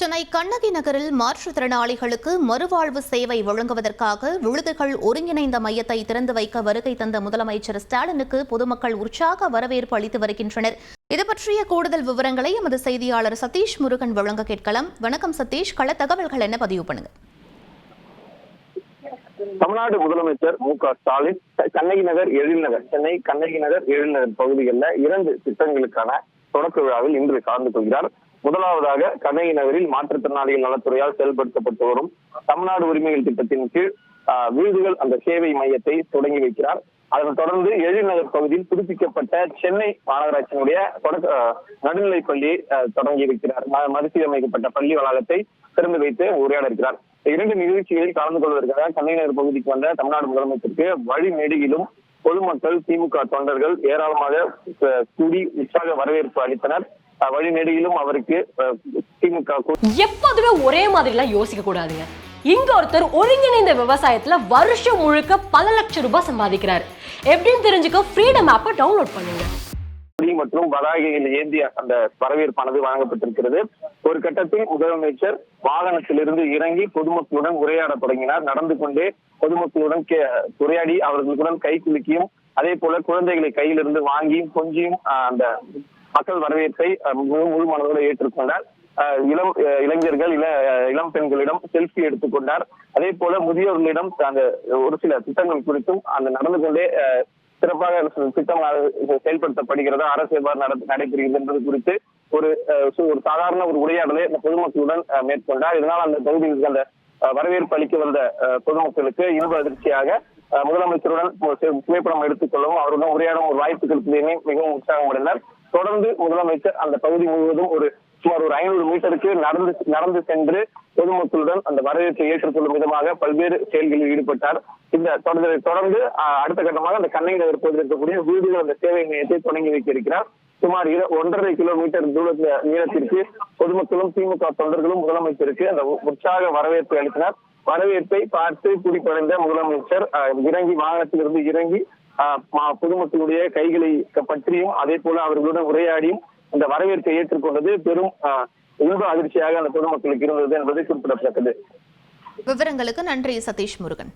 சென்னை கண்ணகி நகரில் மாற்றுத்திறனாளிகளுக்கு மறுவாழ்வு சேவை வழங்குவதற்காக விழுதுகள் ஒருங்கிணைந்த மையத்தை திறந்து வைக்க வருகை தந்த முதலமைச்சர் ஸ்டாலினுக்கு பொதுமக்கள் உற்சாக வரவேற்பு அளித்து வருகின்றனர். இது பற்றிய கூடுதல் விவரங்களை எமது செய்தியாளர் சதீஷ் முருகன் வழங்க கேட்கலாம். வணக்கம் சதீஷ். கள தகவல்கள் என்ன பதிவு பண்ணுங்க? தமிழ்நாடு முதலமைச்சர் மு க ஸ்டாலின் கண்ணகி நகர் எழில்நகர் சென்னை கண்ணகி நகர் எழில்நகர் பகுதிகளில் இரண்டு திட்டங்களுக்கான தொடக்க விழாவில் இன்று கலந்து கொள்கிறார். முதலாவதாக கண்ணகி நகரில் மாற்றுத்திறனாளிகள் நலத்துறையால் செயல்படுத்தப்பட்டு வரும் தமிழ்நாடு உரிமைகள் திட்டத்தின் கீழ் வீடுகள் அந்த சேவை மையத்தை தொடங்கி வைக்கிறார். அதனைத் தொடர்ந்து எழுநகர் பகுதியில் புதுப்பிக்கப்பட்ட சென்னை மாநகராட்சியினுடைய தொடக்க நடுநிலைப் பள்ளியை தொடங்கி வைக்கிறார். ம- மறுசீரமைக்கப்பட்ட பள்ளி வளாகத்தை திறந்து வைத்து உரையாட இருக்கிறார். இரண்டு நிகழ்ச்சிகளில் கலந்து கொள்வதற்காக கண்ணகி நகர் பகுதிக்கு வந்த தமிழ்நாடு முதலமைச்சருக்கு வழிநெடுகிலும் பொதுமக்கள் திமுக தொண்டர்கள் ஏராளமாக கூடி உற்சாக வரவேற்பு அளித்தனர். வழிநெடுகிலும் அவருக்கு திமுக எப்போதுமே ஒரே மாதிரி எல்லாம் யோசிக்க கூடாதுங்க. இங்க ஒருத்தர் ஒருங்கிணைந்த விவசாயத்துல வருஷம் முழுக்க பல லட்சம் ரூபாய் சம்பாதிக்கிறார். எப்படின்னு தெரிஞ்சுக்க ஃப்ரீடம் ஆப்பை டவுன்லோட் பண்ணுங்க. மற்றும் பதாகைகள் ஏந்திய அந்த வரவேற்பானது வழங்கப்பட்டிருக்கிறது. ஒரு கட்டத்தில் முதலமைச்சர் வாகனத்திலிருந்து இறங்கி பொதுமக்களுடன் உரையாட தொடங்கினார். நடந்து கொண்டே பொதுமக்களுடன் உரையாடி அவர்களுடன் கை குலுக்கியும் அதே போல குழந்தைகளை கையிலிருந்து வாங்கியும் கொஞ்சியும் அந்த மக்கள் வரவேற்பை முழு முழு மனதோடு ஏற்றுக்கொண்டார். இளம் இளைஞர்கள் இள இளம் பெண்களிடம் செல்ஃபி எடுத்துக்கொண்டார். அதே போல முதியோர்களிடம் அந்த ஒரு சில திட்டங்கள் குறித்தும் அந்த நடந்து கொண்டே சிறப்பாக திட்டம் செயல்படுத்தப்படுகிறதா அரசு எவ்வாறு நடைபெறுகிறது என்பது குறித்து ஒரு அஹ், ஒரு சாதாரண ஒரு உரையாடலை அந்த பொதுமக்களுடன் மேற்கொண்டார். இதனால் அந்த பகுதியில் அந்த அஹ், வரவேற்பு அளிக்க வந்த பொதுமக்களுக்கு இன்ப அதிர்ச்சியாக முதலமைச்சருடன் புகைப்படம் எடுத்துக்கொள்ளவும் அவருடன் உரையாடும் ஒரு வாய்ப்பு கிடைத்ததையுமே மிகவும் உற்சாகம் அடைந்தார் தொடர்ந்து முதலமைச்சர் அந்த பகுதி முழுவதும் ஒரு சுமார் ஒரு ஐநூறு மீட்டருக்கு நடந்து நடந்து சென்று பொதுமக்களுடன் அந்த வரவேற்பை ஏற்றுக்கொள்ளும் விதமாக பல்வேறு செயல்களில் ஈடுபட்டார். இந்த தொடர்ந்து தொடர்ந்து அடுத்த கட்டமாக அந்த கண்ணகி நகர் பகுதியில் இருக்கக்கூடிய வீடுகள் அந்த சேவை மையத்தை தொடங்கி வைக்க இருக்கிறார் சுமார் ஒன்றரை கிலோமீட்டர் தூரத்துல நீளத்திற்கு பொதுமக்களும் திமுக தொண்டர்களும் முதலமைச்சருக்கு அந்த உற்சாக வரவேற்பை அளித்தனர். வரவேற்பை பார்த்து குடிப்படைந்த முதலமைச்சர் இறங்கி வாகனத்திலிருந்து இறங்கி ஆஹ், பொதுமக்களுடைய கைகளை பற்றியும் அதே போல அவர்களுடன் உரையாடியும் இந்த வரவேற்பை ஏற்றுக்கொண்டது பெரும் ஆஹ், இன்ப அதிர்ச்சியாக அந்த பொதுமக்களுக்கு இருந்தது என்பது குறிப்பிடத்தக்கது. விவரங்களுக்கு நன்றி சதீஷ் முருகன்.